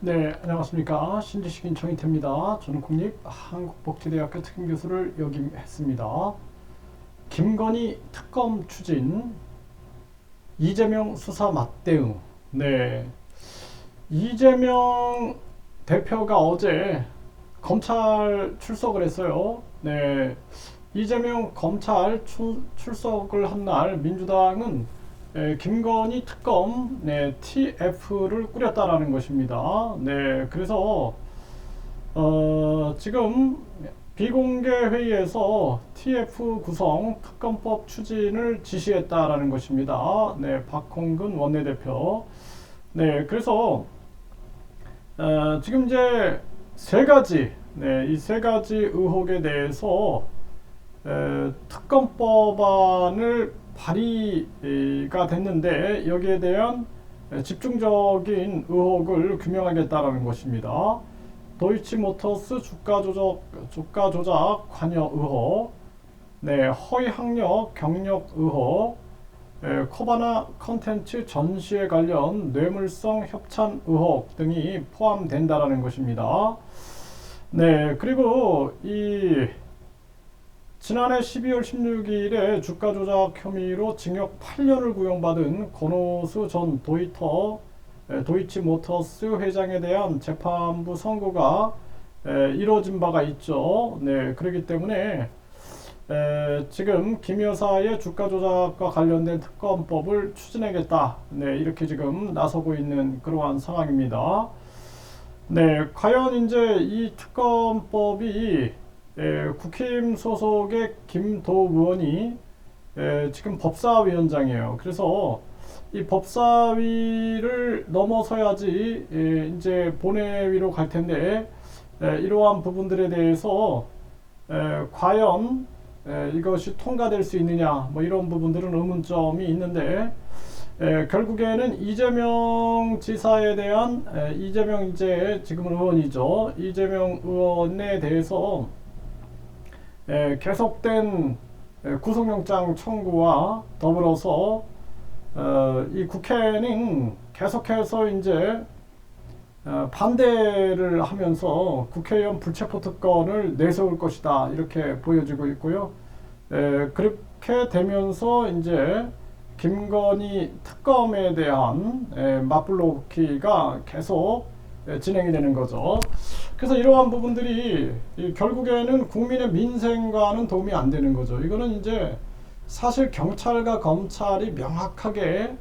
네, 안녕하십니까. 신지식인 정인태입니다. 저는 국립한국복지대학교 특임교수를 역임했습니다. 김건희 특검 추진, 이재명 수사 맞대응. 네, 이재명 대표가 어제 검찰 출석을 했어요. 네, 이재명 검찰 출, 출석을 한 날 민주당은 에, 김건희 특검 네, TF를 꾸렸다라는 것입니다. 네, 그래서 어, 지금 비공개 회의에서 TF 구성 특검법 추진을 지시했다라는 것입니다. 네, 박홍근 원내대표. 네, 그래서 어, 지금 이제 세 가지, 네, 이 세 가지 의혹에 대해서 에, 특검법안을 발의가 됐는데 여기에 대한 집중적인 의혹을 규명하겠다라는 것입니다. 도이치모터스 주가 조작 주가 조작 관여 의혹, 네 허위 학력 경력 의혹, 에, 코바나 컨텐츠 전시에 관련 뇌물성 협찬 의혹 등이 포함된다라는 것입니다. 네 그리고 이 지난해 12월 16일에 주가 조작 혐의로 징역 8년을 구형받은 권오수 전 도이터 에, 도이치 모터스 회장에 대한 재판부 선고가 에, 이루어진 바가 있죠. 네, 그렇기 때문에 에, 지금 김 여사의 주가 조작과 관련된 특검법을 추진하겠다. 네, 이렇게 지금 나서고 있는 그러한 상황입니다. 네, 과연 이제 이 특검법이 에, 국힘 소속의 김도 의원이 에, 지금 법사위원장이에요. 그래서 이 법사위를 넘어서야지 에, 이제 본회의로 갈 텐데 에, 이러한 부분들에 대해서 에, 과연 에, 이것이 통과될 수 있느냐 뭐 이런 부분들은 의문점이 있는데 에, 결국에는 이재명 지사에 대한 에, 이재명 이제 지금은 의원이죠 이재명 의원에 대해서 에, 계속된 에, 구속영장 청구와 더불어서 어, 이 국회는 계속해서 이제 어, 반대를 하면서 국회의원 불체포 특권을 내세울 것이다 이렇게 보여지고 있고요. 에, 그렇게 되면서 이제 김건희 특검에 대한 에, 맞불러기가 계속 에, 진행이 되는 거죠. 그래서 이러한 부분들이 이 결국에는 국민의 민생과는 도움이 안 되는 거죠. 이거는 이제 사실 경찰과 검찰이 명확하게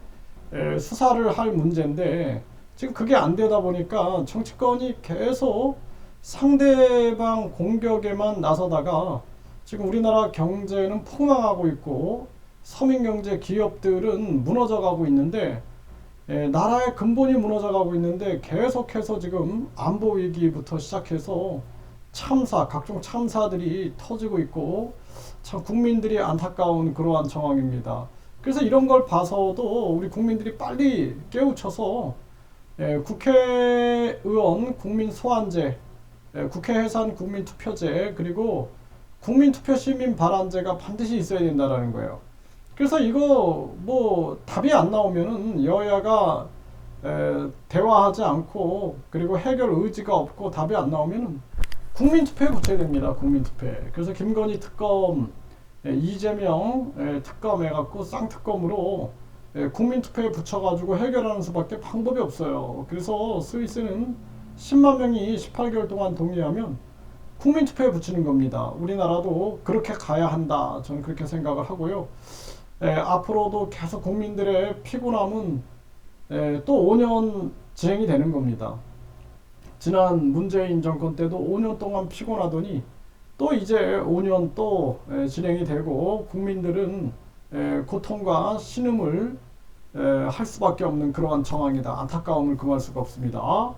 에, 수사를 할 문제인데 지금 그게 안 되다 보니까 정치권이 계속 상대방 공격에만 나서다가 지금 우리나라 경제는 폭망하고 있고 서민 경제 기업들은 무너져 가고 있는데 에, 나라의 근본이 무너져가고 있는데 계속해서 지금 안보 위기부터 시작해서 참사 각종 참사들이 터지고 있고 참 국민들이 안타까운 그러한 상황입니다. 그래서 이런 걸 봐서도 우리 국민들이 빨리 깨우쳐서 에, 국회의원 국민 소환제, 에, 국회 해산 국민 투표제 그리고 국민 투표 시민 발언제가 반드시 있어야 된다라는 거예요. 그래서 이거 뭐 답이 안 나오면은 여야가 에, 대화하지 않고 그리고 해결 의지가 없고 답이 안 나오면은 국민투표에 붙여야 됩니다. 국민투표에. 그래서 김건희 특검 에, 이재명 에, 특검 해갖고 쌍특검으로 에, 국민투표에 붙여가지고 해결하는 수밖에 방법이 없어요. 그래서 스위스는 10만 명이 18개월 동안 동의하면 국민투표에 붙이는 겁니다. 우리나라도 그렇게 가야 한다. 저는 그렇게 생각을 하고요. 에, 앞으로도 계속 국민들의 피곤함은 에, 또 5년 진행이 되는 겁니다. 지난 문재인 정권 때도 5년 동안 피곤하더니 또 이제 5년 또 에, 진행이 되고 국민들은 에, 고통과 신음을 에, 할 수밖에 없는 그러한 정황이다. 안타까움을 금할 수가 없습니다.